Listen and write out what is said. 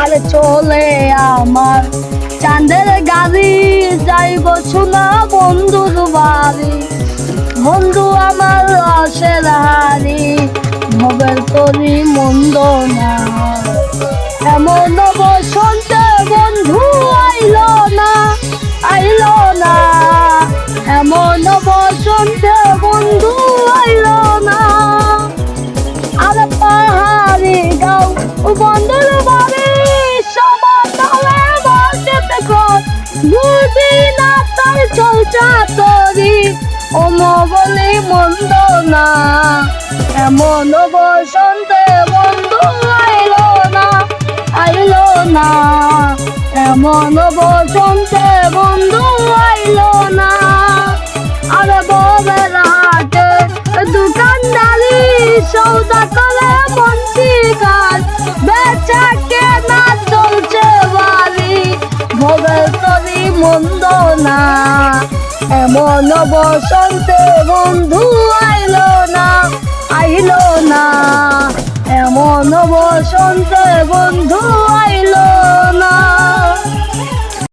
আরে চলে আমার। চাঁদের গাড়ি যাইব শোনা বন্ধুর বাড়ি। বন্ধু আমার রসের হারি ভবের তরি মন্দ না। এমন বসন্তে বন্ধু আইলো না আইলো না। এমন বন্ধু আইলো না। পাহাড়ি গাও বন্ধুর বুঝি না তার চলচা তরি। অম বলে মন্দ না এমন বসন্তে বন্ধু আইলো না আইলো না। এমন বসন্তে বন্ধু আইলো না। হাটে দোকানদারি সৌদা করে বঞ্চি মন্দ না। এমন বসন্তে বন্ধু আইলো না আইলো না। এমন বসন্তে বন্ধু আইলো